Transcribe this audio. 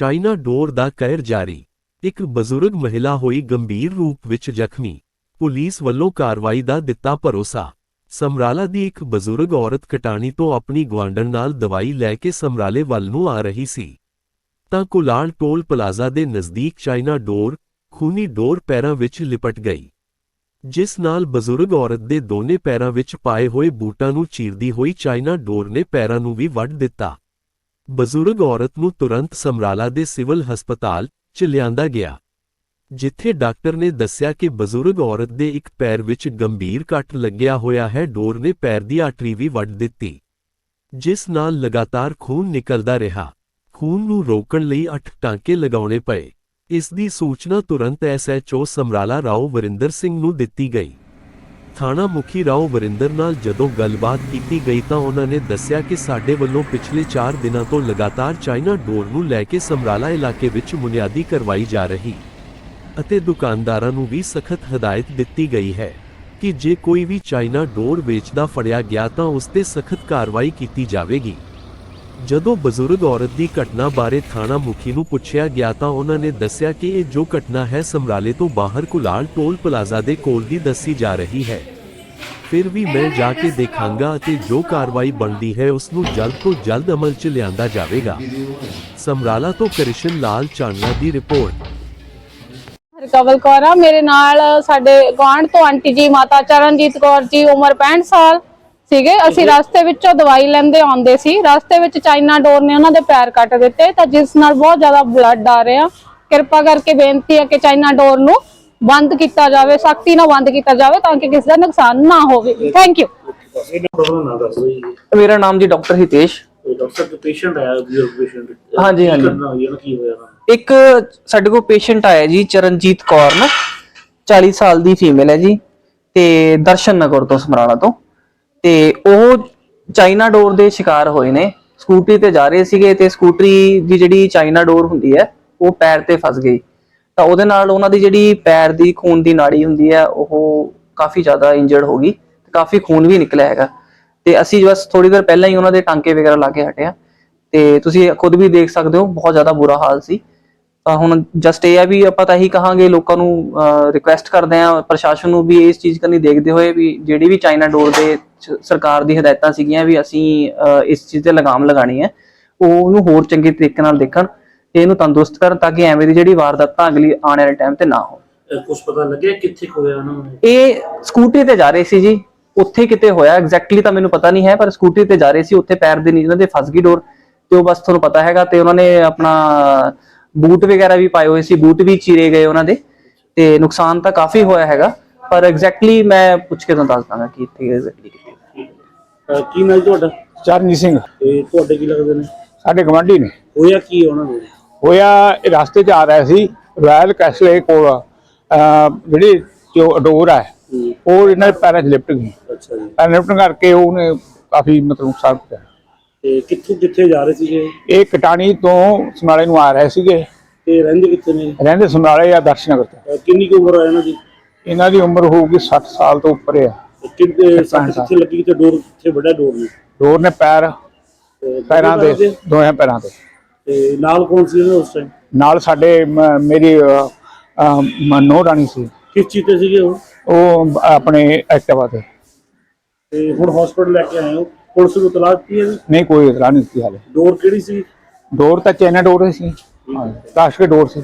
China ਡੋਰ ਦਾ ਕਹਿਰ ਜਾਰੀ। ਇੱਕ ਬਜ਼ੁਰਗ ਮਹਿਲਾ ਹੋਈ ਗੰਭੀਰ ਰੂਪ ਵਿੱਚ ਜ਼ਖਮੀ। ਪੁਲਿਸ ਵੱਲੋਂ ਕਾਰਵਾਈ ਦਾ ਦਿੱਤਾ ਭਰੋਸਾ। ਸਮਰਾਲਾ ਦੀ ਇੱਕ ਬਜ਼ੁਰਗ ਔਰਤ ਕਟਾਣੀ ਤੋਂ ਆਪਣੀ ਗਵਾਂਢਣ ਨਾਲ ਦਵਾਈ ਲੈ ਕੇ ਸਮਰਾਲੇ ਵੱਲ ਨੂੰ ਆ ਰਹੀ ਸੀ। ਤਾਂ ਕੁਲਾਲ ਟੋਲ ਪਲਾਜ਼ਾ ਦੇ ਨਜ਼ਦੀਕ ਚਾਈਨਾ ਡੋਰ, ਖੂਨੀ ਡੋਰ ਪੈਰਾਂ ਵਿੱਚ ਲਿਪਟ ਗਈ। ਜਿਸ ਨਾਲ ਬਜ਼ੁਰਗ ਔਰਤ ਦੇ ਦੋਨੇ ਪੈਰਾਂ ਵਿੱਚ ਪਾਏ ਹੋਏ ਬੂਟਾਂ ਨੂੰ ਚੀਰਦੀ ਹੋਈ ਚਾਈਨਾ ਡੋਰ ਨੇ ਪੈਰਾਂ ਨੂੰ ਵੀ ਵੱਢ ਦਿੱਤਾ। ਬਜ਼ੁਰਗ ਔਰਤ ਨੂੰ ਤੁਰੰਤ ਸਮਰਾਲਾ ਦੇ ਸਿਵਲ ਹਸਪਤਾਲ 'ਚ ਲਿਆਂਦਾ ਗਿਆ, ਜਿੱਥੇ ਡਾਕਟਰ ਨੇ ਦੱਸਿਆ ਕਿ ਬਜ਼ੁਰਗ ਔਰਤ ਦੇ ਇੱਕ ਪੈਰ ਵਿੱਚ ਗੰਭੀਰ ਕੱਟ ਲੱਗਿਆ ਹੋਇਆ ਹੈ। ਡੋਰ ਨੇ ਪੈਰ ਦੀ ਆਟਰੀ ਵੀ ਵੱਢ ਦਿੱਤੀ, ਜਿਸ ਨਾਲ ਲਗਾਤਾਰ ਖੂਨ ਨਿਕਲਦਾ ਰਿਹਾ। ਖੂਨ ਨੂੰ ਰੋਕਣ ਲਈ 8 ਟਾਂਕੇ ਲਗਾਉਣੇ ਪਏ। ਇਸ ਦੀ ਸੂਚਨਾ ਤੁਰੰਤ ਐਸਐਚਓ ਸਮਰਾਲਾ ਰਾਓ ਵਰਿੰਦਰ ਸਿੰਘ ਨੂੰ ਦਿੱਤੀ ਗਈ। ਥਾਣਾ ਮੁਖੀ ਰਾਓ ਵਰਿੰਦਰ ਨਾਲ ਜਦੋਂ ਗੱਲਬਾਤ ਕੀਤੀ ਗਈ ਤਾਂ ਉਹਨਾਂ ਨੇ ਦੱਸਿਆ ਕਿ ਸਾਡੇ ਵੱਲੋਂ ਪਿਛਲੇ 4 ਦਿਨਾਂ ਤੋਂ ਲਗਾਤਾਰ ਚਾਈਨਾ ਡੋਰ ਨੂੰ ਲੈ ਕੇ ਸਮਰਾਲਾ ਇਲਾਕੇ ਵਿੱਚ ਬੁਨਿਆਦੀ ਕਰਵਾਈ ਜਾ ਰਹੀ ਅਤੇ ਦੁਕਾਨਦਾਰਾਂ ਨੂੰ ਵੀ ਸਖਤ ਹਦਾਇਤ ਦਿੱਤੀ ਗਈ ਹੈ ਕਿ ਜੇ ਕੋਈ ਵੀ ਚਾਈਨਾ ਡੋਰ ਵੇਚਦਾ ਫੜਿਆ ਗਿਆ ਤਾਂ ਉਸ ਤੇ ਸਖਤ ਕਾਰਵਾਈ ਕੀਤੀ ਜਾਵੇਗੀ। ਜਦੋਂ ਬਜ਼ੁਰਗ ਔਰਤ ਦੀ ਘਟਨਾ ਬਾਰੇ ਥਾਣਾ ਮੁਖੀ ਨੂੰ ਪੁੱਛਿਆ ਗਿਆ ਤਾਂ ਉਹਨਾਂ ਨੇ ਦੱਸਿਆ ਕਿ ਇਹ ਜੋ ਘਟਨਾ ਹੈ ਸਮਰਾਲੇ ਤੋਂ ਬਾਹਰ ਕੁਲਾਲ ਟੋਲ ਪਲਾਜ਼ਾ ਦੇ ਕੋਲ ਦੀ ਦੱਸੀ ਜਾ ਰਹੀ ਹੈ। ਫਿਰ ਵੀ ਮੈਂ ਜਾ ਕੇ ਦੇਖਾਂਗਾ ਅਤੇ ਜੋ ਕਾਰਵਾਈ ਬਣਦੀ ਹੈ ਉਸ ਨੂੰ ਜਲਦ ਤੋਂ ਜਲਦ ਅਮਲ 'ਚ ਲਿਆਂਦਾ ਜਾਵੇਗਾ। ਸਮਰਾਲਾ ਤੋਂ ਕ੍ਰਿਸ਼ਨ ਲਾਲ ਚਾਨਣਾ ਦੀ ਰਿਪੋਰਟ। ਰਕਵਲ ਕੌਰ ਆ, ਮੇਰੇ ਨਾਲ ਸਾਡੇ ਗੁਆਂਢ ਤੋਂ ਆਂਟੀ ਜੀ ਮਾਤਾ ਚਰਨਜੀਤ ਕੌਰ ਜੀ, ਉਮਰ 65 ਸਾਲ। ਸੀਗੇ। ਅਸੀਂ ਰਸਤੇ ਵਿੱਚੋਂ ਦਵਾਈ ਲੈਂਦੇ ਆਉਂਦੇ ਸੀ। ਰਸਤੇ ਵਿੱਚ ਚਾਈਨਾ ਡੋਰ ਨੇ ਉਹਨਾਂ ਦੇ ਪੈਰ ਕੱਟ ਦਿੱਤੇ ਤਾਂ ਜਿਸ ਨਾਲ ਬਹੁਤ ਜ਼ਿਆਦਾ ਬਲੱਡ ਆ ਰਿਹਾ। ਕਿਰਪਾ ਕਰਕੇ ਬੇਨਤੀ ਹੈ ਕਿ ਚਾਈਨਾ ਡੋਰ ਨੂੰ ਬੰਦ ਕੀਤਾ ਜਾਵੇ ਸਖਤੀ ਨਾਲ ਬੰਦ ਕੀਤਾ ਜਾਵੇ ਤਾਂ ਕਿ ਕਿਸੇ ਦਾ ਨੁਕਸਾਨ ਨਾ ਹੋਵੇ। ਥੈਂਕ ਯੂ ਜੀ। ਮੇਰਾ ਨਾਮ ਜੀ ਡਾਕਟਰ ਹਿਤੇਸ਼। ਡਾਕਟਰ ਦਾ ਪੇਸ਼ੈਂਟ ਆਇਆ ਬਜ਼ੁਰਗ ਪੇਸ਼ੈਂਟ। ਹਾਂਜੀ, ਹਾਂਜੀ। ਕੀ ਹੋਇਆ? ਇੱਕ ਸਾਡੇ ਕੋਲ ਪੇਸ਼ੈਂਟ ਆਇਆ ਜੀ ਚਰਨਜੀਤ ਕੌਰ ਨਾ। 40 ਸਾਲ ਦੀ ਫੀਮੇਲ ਹੈ ਜੀ। ਤੇ ਦਰਸ਼ਨ ਨਗਰ ਤੋਂ ਸਮਰਾਲਾ ਤੋਂ। ਤੇ ਉਹ ਚਾਈਨਾ ਡੋਰ ਦੇ ਸ਼ਿਕਾਰ ਹੋਏ ਨੇ। ਸਕੂਟਰੀ ਤੇ ਜਾ ਰਹੇ ਸੀਗੇ ਤੇ ਸਕੂਟਰੀ ਦੀ ਜਿਹੜੀ ਚਾਈਨਾ ਡੋਰ ਹੁੰਦੀ ਹੈ, ਉਹ ਪੈਰ ਤੇ ਫਸ ਗਈ। ਤਾਂ ਉਹਦੇ ਨਾਲ ਉਹਨਾਂ ਦੀ ਜਿਹੜੀ ਪੈਰ ਦੀ, ਖੂਨ ਦੀ ਨਾੜੀ ਹੁੰਦੀ ਹੈ, ਉਹ ਕਾਫੀ ਜ਼ਿਆਦਾ ਇੰਜਰਡ ਹੋ ਗਈ ਤੇ ਕਾਫੀ ਖੂਨ ਵੀ ਨਿਕਲਿਆ ਹੈਗਾ। ਤੇ ਅਸੀਂ ਬਸ ਥੋੜੀ ਦੇਰ ਪਹਿਲਾਂ ਹੀ ਉਹਨਾਂ ਦੇ ਟਾਂਕੇ ਵਗੈਰਾ ਲਾ ਕੇ ਹਟਿਆ ਤੇ ਤੁਸੀਂ ਖੁਦ ਵੀ ਦੇਖ ਸਕਦੇ ਹੋ, ਬਹੁਤ ਜ਼ਿਆਦਾ ਬੁਰਾ ਹਾਲ ਸੀ। ਤਾਂ ਹੁਣ ਜਸਟ ਇਹ ਆ ਵੀ ਆਪਾਂ ਤਾਂ ਇਹੀ ਕਹਾਂਗੇ ਲੋਕਾਂ ਨੂੰ ਰਿਕੁਐਸਟ ਕਰਦੇ ਆ ਪ੍ਰਸ਼ਾਸਨ ਨੂੰ ਵੀ ਇਸ ਚੀਜ਼ ਕਰਨੀ ਦੇਖਦੇ ਹੋਏ ਵੀ ਜਿਹੜੀ ਵੀ ਚਾਈਨਾ ਡੋਰ ਦੇ ਸਰਕਾਰ ਦੀ ਹਦਾਇਤਾਂ ਸੀਗੀਆਂ ਵੀ ਅਸੀਂ ਇਸ ਚੀਜ਼ ਤੇ ਲਗਾਮ ਲਗਾਣੀ ਹੈ ਉਹ ਉਹਨੂੰ ਹੋਰ ਚੰਗੇ ਤਰੀਕੇ ਨਾਲ ਦੇਖਣ ਤੇ ਇਹਨੂੰ ਤੰਦਰੁਸਤ ਕਰਨ ਤਾਂ ਕਿ ਐਵੇਂ ਦੀ ਜਿਹੜੀ ਵਾਰਦਾਤਾਂ ਅਗਲੀ ਆਉਣ ਵਾਲੇ ਟਾਈਮ ਤੇ ਨਾ ਹੋਣ। ਕੁਝ ਪਤਾ ਲੱਗਿਆ ਕਿੱਥੇ ਹੋਇਆ ਉਹਨਾਂ ਨੂੰ? ਇਹ ਸਕੂਟਰੀ ਤੇ ਜਾ ਰਹੇ ਸੀ ਜੀ ਉੱਥੇ ਕਿਤੇ ਹੋਇਆ ਐਗਜ਼ੈਕਟਲੀ ਤਾਂ ਮੈਨੂੰ ਪਤਾ ਨਹੀਂ ਹੈ ਪਰ ਸਕੂਟਰੀ ਤੇ ਜਾ ਰਹੇ ਸੀ ਉੱਥੇ ਪੈਰ ਦੇ ਨੀਚੇ ਉਹਨਾਂ ਦੇ ਫਸ ਗਈ ਡੋਰ ਤੇ ਉਹ ਬਸ ਤੁਹਾਨੂੰ ਪਤਾ ਹੈਗਾ ਤੇ ਉਹਨਾਂ ਨੇ ਆਪਣਾ ਬੂਟ ਵਗੈਰਾ ਵੀ ਪਾਏ ਹੋਏ ਸੀ ਬੂਟ ਵੀ ਚੀਰੇ ਗਏ ਉਹਨਾਂ ਦੇ ਤੇ ਨੁਕਸਾਨ ਤਾਂ ਕਾਫੀ ਹੋਇਆ ਹੈਗਾ ਪਰ ਐਗਜ਼ੈਕਟਲੀ ਮੈਂ ਪੁੱਛ ਕੇ ਤੁਹਾਨੂੰ ਦੱਸ ਦਾਂਗਾ ਕਿ ਇੱਥੇ ਐਗਜ਼ੈਕਟਲੀ ਕਿੱਥੇ ਅਹ ਕੀ ਨਾਲ ਤੁਹਾਡਾ? ਚਰਨਜੀਤ ਸਿੰਘ। ਤੇ ਤੁਹਾਡੇ ਕੀ ਲੱਗਦੇ ਨੇ? ਸਾਡੇ ਗਵਾਂਢੀ ਨੇ। ਹੋਇਆ ਕੀ ਉਹਨਾਂ ਨੂੰ ਹੋਇਆ ਇਹ ਰਸਤੇ 'ਚ ਆ ਰਿਹਾ ਸੀ ਰਾਇਲ ਕੈਸਲੇ ਕੋਲ ਅਹ ਜਿਹੜੀ ਜੋ ਡੋਰ ਹੈ ਹੂੰ, ਉਹ ਇਹਨਾਂ ਦੇ ਪੈਰਾਂ 'ਚ ਲਿਪਟ ਗਈ। ਅੱਛਾ ਜੀ। ਪੈਰ ਲਿਪਟਣ ਕਰਕੇ ਉਹਨੇ ਕਾਫੀ ਮਤਲਬ ਨੁਕਸਾਨ ਕੀਤਾ। ਤੇ ਕਿੱਥੋਂ ਕਿੱਥੇ ਜਾ ਰਹੇ ਸੀਗੇ? ਇਹ ਕਟਾਣੀ ਤੋਂ ਸਮਰਾਲੇ ਨੂੰ ਆ ਰਹੇ ਸੀਗੇ। ਤੇ ਰਹਿੰਦੇ ਕਿੱਥੇ ਨੇ? ਰਹਿੰਦੇ ਸਮਰਾਲੇ ਜਾਂ ਦਰਸ਼ਨਗਰ ਤੋਂ। ਅਹ ਕਿੰਨੀ ਕੁ ਉਮਰ ਹੈ ਇਹਨਾਂ ਦੀ? ਇਹਨਾਂ ਦੀ ਉਮਰ ਹੋਊਗੀ 60 ਸਾਲ ਤੋਂ ਉੱਪਰ ਆ। ਕਿੰਨੇ ਸੱਟ ਕਿੱਥੇ ਲੱਗੀ ਤੇ ਡੋਰ ਕਿੱਥੇ ਵੱਡਾ ਡੋਰ ਨੇ? ਡੋਰ ਨੇ ਪੈਰ ਤੇ ਪੈਰਾਂ ਦੇ ਤੇ ਦੋਹਾਂ ਪੈਰਾਂ ਤੇ ਨਾਲ ਕੌਣ ਸੀ ਇਹਨਾਂ ਉਸ ਟਾਈਮ ਨਾਲ ਸਾਡੇ ਮ- ਮੇਰੀ ਮਨੋ ਰਾਣੀ ਸੀ। ਕਿਸ ਚੀਜ਼ ਤੇ ਸੀਗੇ ਉਹ? ਉਹ ਆਪਣੇ ਐਕਟਿਵਾ ਤੇ। ਤੇ ਹੁਣ ਹਸਪੀਟਲ ਲੈ ਕੇ ਆਏ ਹੋ। ਪੁਲਿਸ ਨੂੰ ਤਲਾਸ਼ ਦਿੱਤੀ ਹੈ ਜੀ? ਨਹੀਂ ਕੋਈ ਇਤਲਾ ਨਹੀਂ ਦਿੱਤੀ ਹਾਲੇ। ਡੋਰ ਕਿਹੜੀ ਸੀ? ਡੋਰ ਤਾਂ ਚੈਨਾ ਡੋਰ ਸੀ। ਹਾਂ। ਤਾਸ਼ ਕੇ ਡੋਰ ਸੀ।